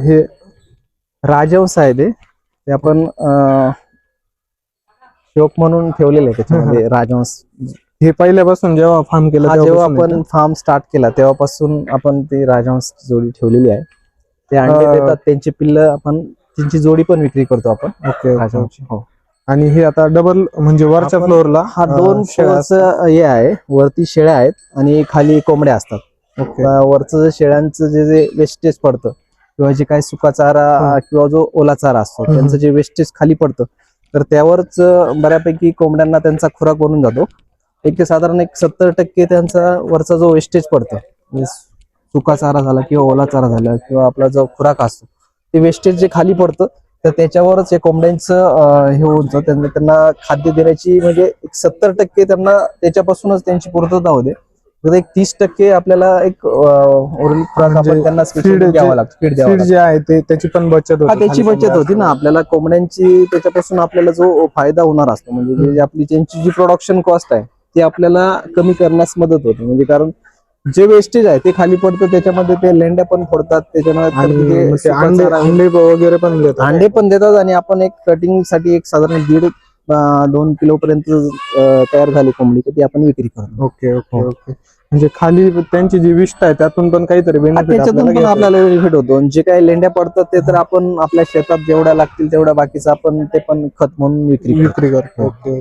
हे राजहंस आहे. ते आपण शोक म्हणून ठेवलेले आहे त्याच्यामध्ये राजहंस हे पहिल्यापासून जेव्हा फार्म केलं जेव्हा आपण फार्म स्टार्ट केला तेव्हापासून आपण ती राजहंस जोडी ठेवली आहे. ते अंडे देतात त्यांची पिल्ल आपण त्यांची जोडी पण विक्री करतो आपण. ओके. हो. आणि हे आता डबल म्हणजे वरच्या फ्लोअरला हा दोन फ्लोअरचं हे आहे वरती शेळ्या आहेत आणि खाली कोंबड्या असतात. वरचं शेळ्यांचं जे जे वेस्टेज पडतं किंवा जे काही सुका चारा हं. किंवा जो ओला चारा असतो. त्यांचं जे वेस्टेज खाली पडतं तर त्यावरच बऱ्यापैकी कोंबड्यांना त्यांचा खुराक बनून जातो एक ते साधारण एक सत्तर टक्के त्यांचा वरचा जो वेस्टेज पडतं म्हणजे सुका चारा झाला किंवा ओला चारा झाला किंवा आपला जो खुराक असतो ते वेस्टेज जे खाली पडतं तर त्याच्यावरच हे कोंबड्यांचं हे होऊन जातं. त्यांना खाद्य देण्याची म्हणजे एक सत्तर टक्के त्यांना त्याच्यापासूनच त्यांची पूर्तता होते एक तीस टक्के आपल्याला एक म्हणजे त्यांना स्पेशल जे- आहे ते त्याची पण बचत होते त्याची बचत होती ना. आपल्याला कोंबड्यांची त्याच्यापासून आपल्याला जो फायदा होणार असतो म्हणजे जे- आपली त्यांची जी प्रोडक्शन कॉस्ट आहे ती आपल्याला कमी करण्यास मदत होते. म्हणजे कारण जे वेस्टेज आहे ते खाली पडतं त्याच्यामध्ये ते लेंड्या पण फोडतात त्याच्यानंतर आणि ते मग ते सुका अंडे वगैरे पण देतात. अंडे पण देतात आणि आपण एक कटिंगसाठी एक साधारण दीड दोन किलो पर्यंत तयार झाली कोंबडी तर ती आपण विक्री करतो ओके ओके. ओके. म्हणजे खाली त्यांची जी विष्ट आहे त्यातून पण काहीतरी बेनिफिट आपल्याला बेनिफिट होतो. जे काही लेंड्या पडतात ते तर आपण आपल्या शेतात जेवढ्या लागतील तेवढ्या बाकीचं आपण ते पण खत म्हणून विक्री करतो. विक्री करतो. ओके.